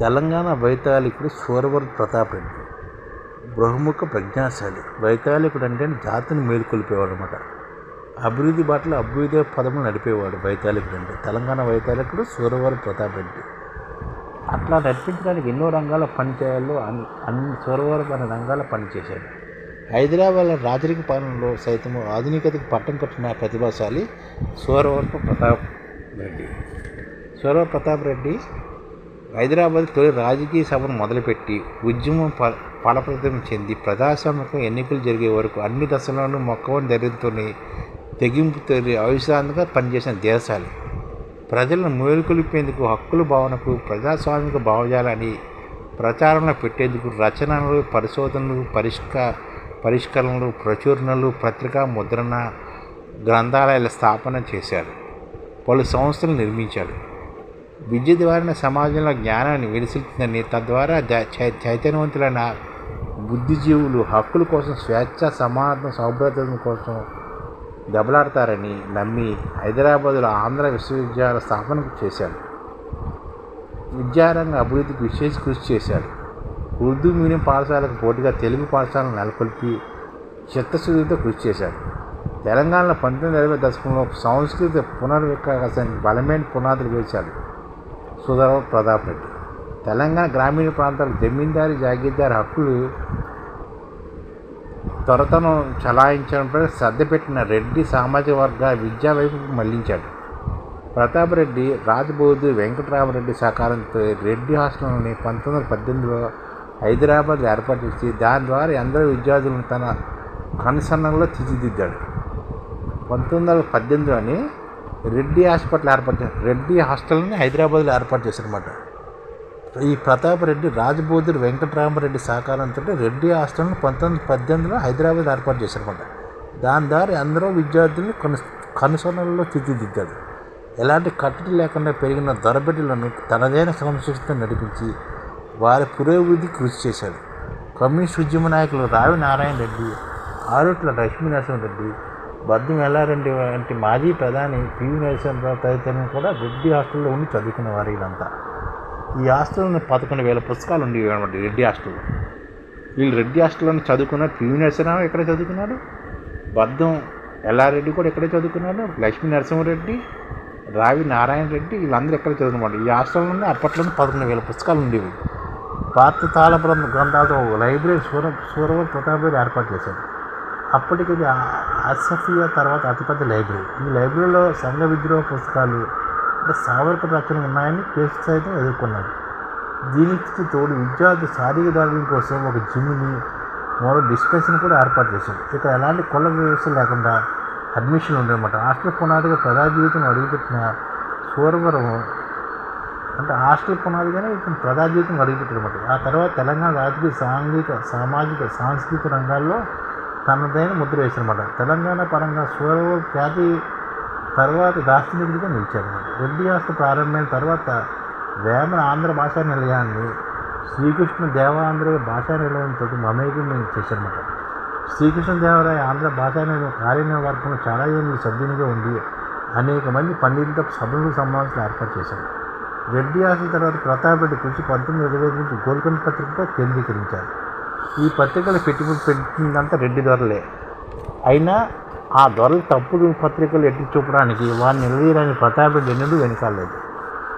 తెలంగాణ వైతాళికుడు సూరవర్ ప్రతాప్ రెడ్డి. బహుముఖ ప్రజ్ఞాశాలి. వైతాళికుడు అంటే జాతిని మేలుకొల్పేవాడు అనమాట అభివృద్ధి బాటలో అభ్యుదయ పదములు నడిపేవాడు వైతాళికుడు అంటే తెలంగాణ వైతాళికుడు సూరవర్ ప్రతాప్ రెడ్డి. అట్లా నడిపించడానికి ఎన్నో రంగాల పనిచేయాలో అన్ని అన్ని సూరవరం అనే రంగాల పనిచేశాడు. హైదరాబాద్ రాజరిక పాలనలో సైతం ఆధునికతకు పట్టం కట్టిన ప్రతిభాశాలి సూరవరపు ప్రతాప్ రెడ్డి. సూరవ ప్రతాప్ రెడ్డి హైదరాబాద్ తొలి రాజకీయ సభను మొదలుపెట్టి ఉద్యమం ఫ ఫలప్రదం చెంది ప్రజాస్వామిక ఎన్నికలు జరిగే వరకు అన్ని దశలను మొక్కవని ధైర్యంతోని తెగింపుతో అవిశ్రాంతంగా పనిచేసిన దేశాలు ప్రజలను మేలుకొలిపేందుకు హక్కుల భావనకు ప్రజాస్వామిక భావజాలని ప్రచారంలో పెట్టేందుకు రచనలు పరిశోధనలు పరిష్క పరిష్కరణలు ప్రచురణలు పత్రికా ముద్రణ గ్రంథాలయాల స్థాపన చేశారు. పలు సంస్థలు నిర్మించాడు విద్య ద్వారా సమాజంలో జ్ఞానాన్ని వెలిసిల్తుందని తద్వారా చై- చైతన్యవంతులైన బుద్ధిజీవులు హక్కుల కోసం స్వేచ్ఛ సమానత్వం సౌభ్రతం కోసం దెబ్బలాడతారని నమ్మి హైదరాబాదులో ఆంధ్ర విశ్వవిద్యాలయ స్థాపనకు చేశాడు విద్యారంగ అభివృద్ధికి విశేష కృషి చేశాడు ఉర్దూ మీడియం పాఠశాలకు పోటీగా తెలుగు పాఠశాలను నెలకొల్పి చిత్తశుద్ధితో కృషి చేశాడు తెలంగాణలో పంతొమ్మిది ఇరవై దశకంలో సంస్కృత పునర్వికాసానికి బలమైన పునాదులు వేశాడు సుధర ప్రతాప్ రెడ్డి. తెలంగాణ గ్రామీణ ప్రాంతాల జమీందారీ జాగీర్దారి హక్కులు త్వరతను చలాయించడంపై శ్రద్ధ పెట్టిన రెడ్డి సామాజిక వర్గ విద్యా వైపుకు మళ్ళించాడు. ప్రతాప్ రెడ్డి రాజబోధు వెంకటరామరెడ్డి సహకారంతో రెడ్డి హాస్టల్ని పంతొమ్మిది వందల పద్దెనిమిదిలో హైదరాబాద్ ఏర్పాటు చేసి దాని ద్వారా ఎందరో విద్యార్థులను తన కనుసన్నంలో తీర్చిదిద్దాడు. పంతొమ్మిది వందల పద్దెనిమిదిలోని రెడ్డి హాస్పిటల్ ఏర్పాటు చేశారు రెడ్డి హాస్టల్ని హైదరాబాద్లో ఏర్పాటు చేశారన్నమాట. ఈ ప్రతాప్ రెడ్డి రాజబోధుడు వెంకటరామరెడ్డి సహకారంతో రెడ్డి హాస్టల్ని పంతొమ్మిది పద్దెనిమిదిలో హైదరాబాద్ ఏర్పాటు చేశారన్నమాట. దాని ద్వారా ఎందరో విద్యార్థులను కను కనుసన్నలలో తీర్చిదిద్దాడు ఎలాంటి కట్టడి లేకుండా పెరిగిన దొరబిడ్డలను తనదైన క్రమశిక్షణ నడిపించి వారి పురోభివృద్ధి కృషి చేశాడు కమ్యూనిస్ట్ ఉద్యమ నాయకులు రావి నారాయణ రెడ్డి ఆరుట్ల లక్ష్మీనరసింహ రెడ్డి బద్దం ఎల్లారెడ్డి వంటి మాజీ ప్రధాని పివి నరసింహరావు తదితరులను కూడా రెడ్డి హాస్టల్లో ఉండి చదువుకునేవారు వీళ్ళంతా. ఈ హాస్టల్లో పదకొండు వేల పుస్తకాలు ఉండేవి అనమాట రెడ్డి హాస్టల్లో. వీళ్ళు రెడ్డి హాస్టల్లోనే చదువుకున్నారు పివి నరసింహరావు ఎక్కడ చదువుకున్నాడు? బద్దం ఎల్లారెడ్డి కూడా ఎక్కడే చదువుకున్నాడు? లక్ష్మీ నరసింహారెడ్డి రావి నారాయణ రెడ్డి వీళ్ళందరూ ఎక్కడ చదువుకున్నమాట ఈ హాస్టల్లోనే అప్పట్లోనే పదకొండు వేల పుస్తకాలు ఉండేవి. పాత తాళ గ్రంథాలతో లైబ్రరీ సూర సూరవర్ ప్రతాప్ ఏర్పాటు చేశారు. అప్పటికి ఇది అసఫియా తర్వాత అతిపెద్ద లైబ్రరీ. ఈ లైబ్రరీలో సంఘ విద్రోహ పుస్తకాలు అంటే సావర్కర్ రచనలు ఉన్నాయని కేసు సైతం ఎదుర్కొన్నాడు దీనికి తోడు విద్యార్థి శారీరక దాడుల కోసం ఒక జిమ్ని మరో డిస్కషన్ కూడా ఏర్పాటు చేశాడు ఇక్కడ ఎలాంటి కుల వ్యవస్థ లేకుండా అడ్మిషన్ ఉండేనమాట హాస్టల్ పునాదిగా ప్రజా జీవితం అడుగుపెట్టిన సూరవరం అంటే హాస్టల్ పునాదిగానే ఇతను ప్రజా జీవితం అడుగుపెట్టారన్నమాట ఆ తర్వాత తెలంగాణ రాజకీయ సాంఘిక సామాజిక సాంస్కృతిక రంగాల్లో తనదైన ముద్ర వేశారన్నమాట తెలంగాణ పరంగా సూరవరం ఖ్యాతి తర్వాత దార్శనికుడిగా నిలిచారన్నమాట రెడ్డి హాస్టల్ ప్రారంభమైన తర్వాత వేమన ఆంధ్ర భాషా నిలయాన్ని శ్రీకృష్ణ దేవాంధ్ర భాషా నిలయంతో మమేకం చేశారన్నమాట. శ్రీకృష్ణ దేవరాయ ఆంధ్ర భాషా నిలయం కార్యనిర్వర్గంలో చాలా ఏళ్ళు సభ్యునిగా ఉండి అనేక మంది పండితులతో సభలు సమావేశాలు ఏర్పాటు చేశారు. రెడ్డి ఆశ తర్వాత ప్రతాప్ రెడ్డి కృషి పంతొమ్మిది ఇరవై నుంచి గోల్కొండ పత్రికపై కేంద్రీకరించారు. ఈ పత్రికలు పెట్టుబడి పెట్టిందంతా రెడ్డి దొరలే అయినా ఆ దొరలు తప్పుడు పత్రికలు ఎట్టి చూపడానికి వారిని నిలదీయడానికి ప్రతాపరెడ్డి ఎన్నడూ వెనకాలేదు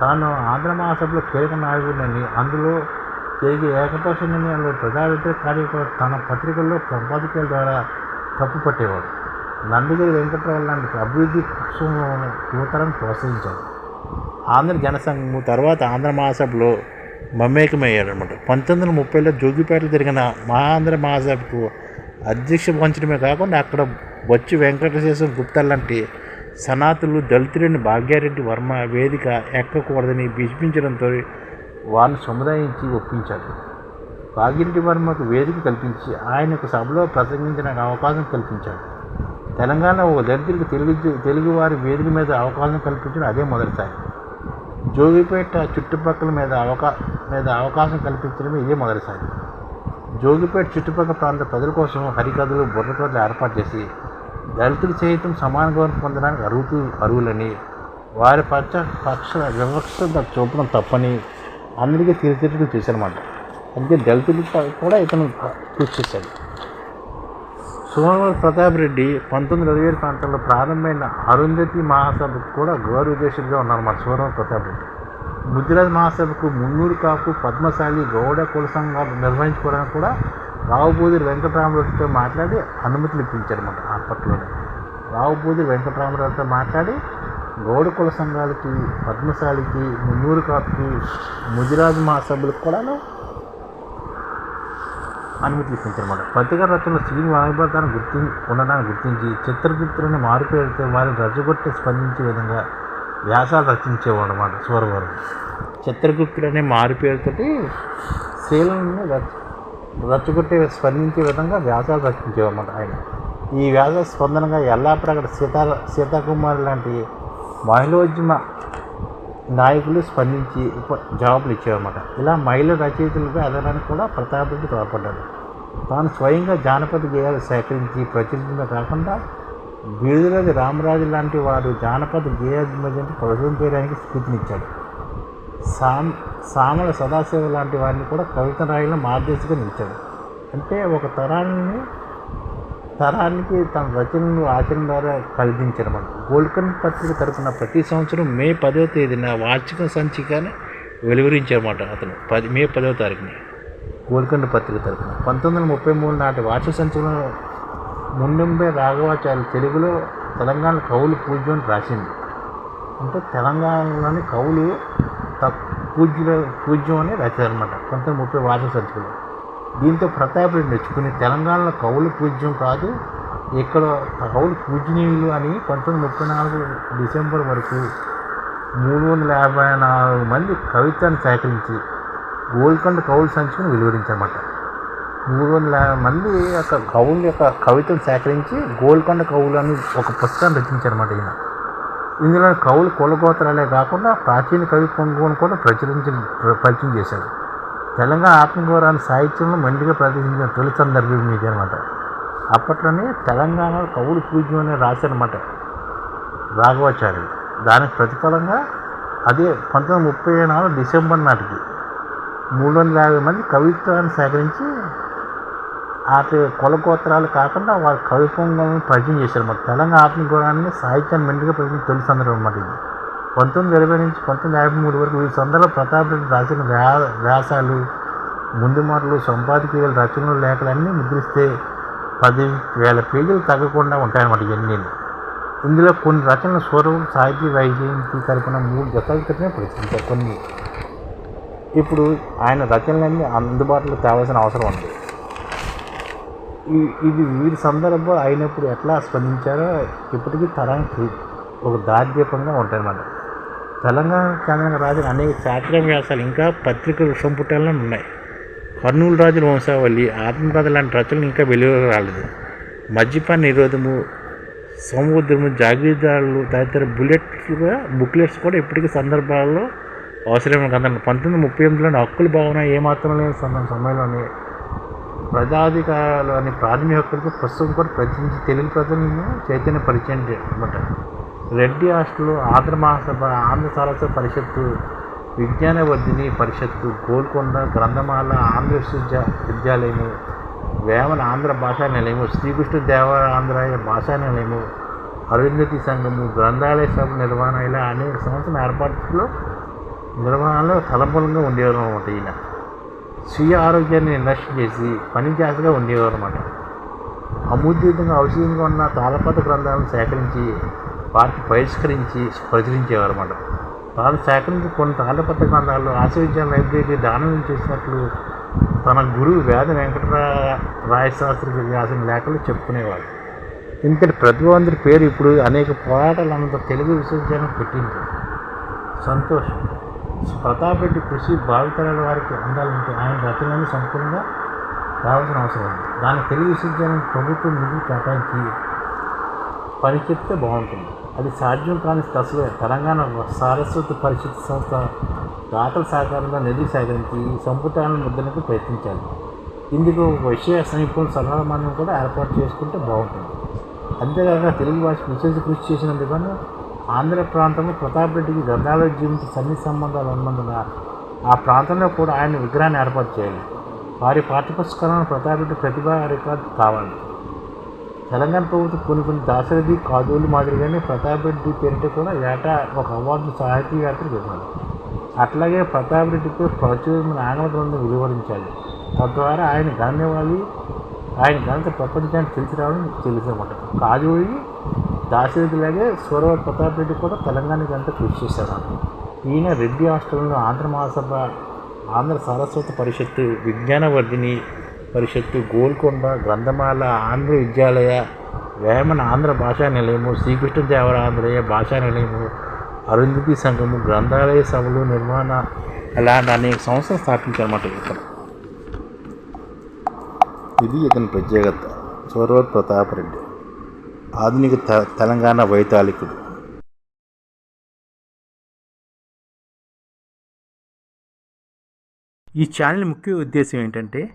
తాను ఆంధ్ర మహాసభలో కీలక నాయకుడిని అందులో జరిగే ఏకపక్ష నిర్ణయాల్లో ప్రజా కార్యకర్త కార్యక్రమాలు తన పత్రికల్లో సంపాదకీయాల ద్వారా తప్పు పట్టేవాడు. నందిగిరి వెంకట్రావు లాంటి అభివృద్ధి పక్షంలో యువతరం ప్రోత్సహించాడు. ఆంధ్ర జనసంఘము తర్వాత ఆంధ్ర మహాసభలో మమేకమయ్యాడనమాట పంతొమ్మిది వందల ముప్పైలో జోగిపేటలో జరిగిన మహాంధ్ర మహాసభకు అధ్యక్ష వహించడమే కాకుండా అక్కడ బొచ్చి వెంకటేశ్వర గుప్తా లాంటి సనాతులు దళితులని భాగ్యారెడ్డి వర్మ వేదిక ఎక్కకూడదని భీష్మించడంతో వారిని సముదాయించి ఒప్పించాడు భాగ్యరెడ్డి వర్మకు వేదిక కల్పించి ఆయనకు సభలో ప్రసంగించడానికి అవకాశం కల్పించాడు తెలంగాణ ఓ దళితులకు తెలుగు తెలుగువారి వేదిక మీద అవకాశం కల్పించడం అదే మొదటిసారి. జోగిపేట చుట్టుపక్కల మీద అవకా మీద అవకాశం కల్పించడమే ఇదే మొదటిసారి. జోగిపేట చుట్టుపక్కల ప్రాంత ప్రజల కోసం హరికథలు బుర్రకథలు ఏర్పాటు చేసి దళితులు సైతం సమాన గౌరవం పొందడానికి అర్హుతు అర్హులని వారి పక్ష పక్ష వివక్షత చూపడం తప్పని అందరికీ తీర్చేటట్టు చేశారన్నమాట. అందుకే దళితులు కూడా ఇతను కృషి చేశాడు. సోమవారం ప్రతాప్ రెడ్డి పంతొమ్మిది ఇరవై ఏడు ప్రాంతంలో ప్రారంభమైన అరుంధతి మహాసభకు కూడా గౌరవ అధ్యక్షుడిగా ఉన్నారు మన సోమవారం ప్రతాప్ రెడ్డి. ముద్రాజ్ మహాసభకు మున్నూరు కాపు పద్మశాలి గౌడ కుల సంఘాలు నిర్వహించుకోవడానికి కూడా రావుబూది వెంకటరామరెడ్డితో మాట్లాడి అనుమతులు ఇప్పించారన్నమాట అప్పట్లోనే. రావుబూది వెంకటరామరెడ్డితో మాట్లాడి గౌడ కుల సంఘాలకి పద్మశాలికి మున్నూరు కాపుకి ముదిరాజ్ మహాసభలకు కూడాను అనుమతి ఇప్పించారన్నమాట పత్రికా రచనలో శ్రీని వాయిబద్ధాన్ని గుర్తి ఉండడానికి గుర్తించి చిత్రగుప్తులని మారిపోయితే వారిని రచ్చగొట్టి స్పందించే విధంగా వ్యాసాలు రచించేవాడు అన్నమాట సూరవరం చిత్రగుప్తుడనే మారిపేరుతోటి శీలను రచ రచ్చగొట్టే స్పందించే విధంగా వ్యాసాలు రచించేవన్నమాట ఆయన. ఈ వ్యాస స్పందనగా ఎల్లాప్రగడ సీతా సీతాకుమారి లాంటి మహిళోద్యమ నాయకులు స్పందించి ఉప జవాబులు ఇచ్చేవన్నమాట. ఇలా మహిళ రచయితలుగా ఎదగడానికి కూడా ప్రతాప్ రెడ్డి తోడ్పడ్డాడు. తాను స్వయంగా జానపద గేయాలు సేకరించి ప్రచురించడమే కాకుండా బీడుదలది రామరాజు లాంటి వారు జానపద గేయోద్యమాన్ని చేయడానికి స్ఫూర్తినిచ్చాడు. సామ్ సామల సదాశివ లాంటి వారిని కూడా కవిత రాయలో మార్గదర్శిగా నిలిచాడు. అంటే ఒక తరాన్ని తరానికి తన రచనలు ఆచరణ ద్వారా కల్పించారన్నమాట గోల్కొండ పత్రిక తరపున ప్రతి సంవత్సరం మే పదో తేదీన వార్షిక సంచికని వెలువరించారన్నమాట అతను. పది మే పదవ తారీఖుని. గోల్కొండ పత్రిక తరపున. పంతొమ్మిది వందల ముప్పై మూడు నాటి వార్షిక సంచికలో ముండెంబే రాఘవాచార్య తెలుగులో తెలంగాణ కవులు పూజ్యం అని రాసింది. అంటే తెలంగాణలోని కవులు తక్ పూజ్యుల పూజ్యం అని రాశారనమాట పంతొమ్మిది ముప్పై వార్షిక సంచికలో. దీంతో ప్రతాపరెడ్డి నెచ్చుకుని తెలంగాణలో కవులు పూజ్యం కాదు ఇక్కడ కవులు పూజనీయులు అని పంతొమ్మిది ముప్పై నాలుగు డిసెంబర్ వరకు మూడు వందల యాభై నాలుగు మంది కవిత్వాన్ని సేకరించి గోల్కొండ కవులు సంచుకుని వెలువరించారన్నమాట. మూడు వందల యాభై మంది యొక్క కవుల యొక్క కవితలు సేకరించి గోల్కొండ కవులు అని ఒక పుస్తకాన్ని రచించారన్నమాట ఈయన. ఇందులో కవులు కులగోత్రాలే కాకుండా ప్రాచీన కవి పొంగుని కూడా ప్రచురించి పరిచయం చేశారు తెలంగాణ ఆత్మగౌరవాన్ని సాహిత్యంలో మండిగా ప్రదర్శించిన తొలి సందర్భం ఇది అనమాట అప్పట్లోనే తెలంగాణలో కవులు పూజ్యం అనే రాశారనమాట రాఘవాచార్య దానికి ప్రతిఫలంగా అదే పంతొమ్మిది ముప్పై నాలుగు డిసెంబర్ నాటికి మూడు వందల యాభై మంది కవిత్వాన్ని సేకరించి అటు కులగోత్రాలు కాకుండా వారి కవిత్వంగా పరిచయం చేశారు అన్నమాట తెలంగాణ ఆత్మగౌరవాన్ని సాహిత్యాన్ని మెండుగా పరిచయం తొలి సందర్భం అన్నమాట ఇది. పంతొమ్మిది ఇరవై నుంచి పంతొమ్మిది యాభై మూడు వరకు ఈ సందర్భ ప్రతాప్ రెడ్డి రాసిన వ్యా వ్యాసాలు ముందు మాటలు సంపాదకీయాలు రచనలు లేఖలు అన్నీ ముద్రిస్తే పది వేల పేజీలు తగ్గకుండా ఉంటాయన్నమాట ఇవన్నీ ఇందులో కొన్ని రచనలు స్వరం సాహితీ వైజయంతి తరపున మూడు జతల క్రితమే ప్రచురించారు కొన్ని. ఇప్పుడు ఆయన రచనలన్నీ అందుబాటులో తేవాల్సిన అవసరం ఉంది. ఇది వీరి సందర్భం అయినప్పుడు ఎట్లా స్పందించారో ఇప్పటికీ తరానికి ఒక దార్ఢ్యపంగా ఉంటాయన్నమాట. తెలంగాణ తెలంగాణ రాజులు అనేక శాస్త్రీయ వ్యాసాలు ఇంకా పత్రికల సంపుటాలను ఉన్నాయి. కర్నూలు రాజుల వంశావళి ఆత్మకథ లాంటి రచనలు ఇంకా వెలుగు రాలేదు. మద్యపాన నిరోధము సముద్రము జాగీర్దారులు తదితర బుల్లెట్లుగా బుక్లెట్స్ కూడా ఇప్పటికీ సందర్భాల్లో అవసరమైన కదా పంతొమ్మిది ముప్పై ఎనిమిదిలోని హక్కుల భావన ఏమాత్రం లేని సమయం ప్రజాధికారాలు అనే ప్రాథమిక హక్కులతో ప్రస్తుతం కూడా ప్రతి తెలుగు ప్రజలను చైతన్య పరిచయం అనమాట రెడ్డి హాస్టల్ ఆంధ్ర మహాసభ ఆంధ్ర సారస్వ పరిషత్తు విజ్ఞానవర్ధిని పరిషత్తు గోల్కొండ గ్రంథమాల ఆంధ్ర విశ్వవిద్యా విద్యాలయము వేమన ఆంధ్ర భాషా నిలయము శ్రీకృష్ణ దేవరాంధ్రాయ భాషా నిలయము అరుంధతి సంఘము గ్రంథాలయ సభ నిర్వహణ ఇలా అనేక సంవత్సరాల ఏర్పాట్లో నిర్వహణలో తలపలంగా ఉండేవారు అనమాట ఈయన. స్వీయ ఆరోగ్యాన్ని నిర్లక్ష్యం చేసి పని చేసగా ఉండేవారు అనమాట అముద్రితంగా ఔషధంగా ఉన్న తాళపత్ర గ్రంథాలను సేకరించి వారికి పరిష్కరించి ప్రచురించేవారు అనమాట తాను సేకరించి కొన్ని తాళపత్ర గ్రంథాలు ఆశవిద్యాల లైబ్రరీ దానం చేసినట్లు తన గురువు వేద వెంకటరా రాయశాస్త్రికి రాసిన లేఖలు చెప్పుకునేవాడు ఇంతటి ప్రతిభావంతుడి పేరు ఇప్పుడు అనేక పోరాటాలంతా తెలుగు విశ్వవిద్యాలయం పెట్టింది. సంతోషం. ప్రతాప్ రెడ్డి కృషి భావితరాల వారికి అందాలంటే ఆయన రచనలను సంపూర్ణంగా రావాల్సిన అవసరం ఉంది. దాని తెలుగు విశ్వవిద్యాలయం ప్రభుత్వం నిధులు కేటాయించి పని చెప్తే బాగుంటుంది. అది సాధ్యం కాని దశలో తెలంగాణ సారస్వత పరిషత్ సంస్థ దాతల సహకారంగా నిధులు సేకరించి ఈ సంపుటాలను ముద్రణకు ప్రయత్నించాలి. ఇందుకు ఒక విషయ సమీపం సలహా కూడా ఏర్పాటు చేసుకుంటే బాగుంటుంది. అంతేకాక తెలుగు భాష విశేష కృషి చేసినందుకు ఆంధ్ర ప్రాంతంలో ప్రతాప్ రెడ్డికి గ్రంథాలయ జీవిత సన్ని సంబంధాలు ఉన్నందున ఆ ప్రాంతంలో కూడా ఆయన విగ్రహాన్ని ఏర్పాటు చేయాలి. వారి పాఠ్యపుస్తకాలను ప్రతాపెట్టి ప్రతిభా రికార్డు కావాలి. తెలంగాణ ప్రభుత్వం కొన్ని కొన్ని దాశరథి కాజోలు మాదిరిగానే ప్రతాప్ రెడ్డి పేరిట కూడా ఏటా ఒక అవార్డు సాహితీ యాత్ర ఇవ్వాలి అట్లాగే ప్రతాప్ రెడ్డిపై ప్రచురణ ఆంగ్ల గ్రంథం వెలువరించాలి తద్వారా ఆయన గణ్యవాలి ఆయన ఘనత ప్రపంచానికి తెలిసి రావడం తెలిసన్నమాట కాజోలి దాశరథిలాగే సూరవ ప్రతాప్ రెడ్డి కూడా తెలంగాణకి అంతా కృషి చేశారు. ఈయన రెడ్డి హాస్టల్లో ఆంధ్ర మహాసభ ఆంధ్ర సారస్వత పరిషత్తు విజ్ఞానవర్ధిని పరిషత్తు గోల్కొండ గ్రంథమాల ఆంధ్ర విద్యాలయ వేమన ఆంధ్ర భాషా నిలయము శ్రీకృష్ణదేవరాంధ్రయ భాషా నిలయము అరుంధతి సంఘము గ్రంథాలయ సభలు నిర్మాణ అలాంటి అనేక సంస్థలు స్థాపించారన్నమాట ఇతను. ఇది ఇతని ప్రత్యేకత. సూరవత్ ప్రతాపరెడ్డి ఆధునిక త- తెలంగాణ వైతాళికుడు. ఈ ఛానల్ ముఖ్య ఉద్దేశం ఏంటంటే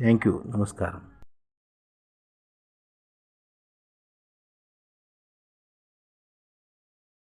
थैंक यू नमस्कार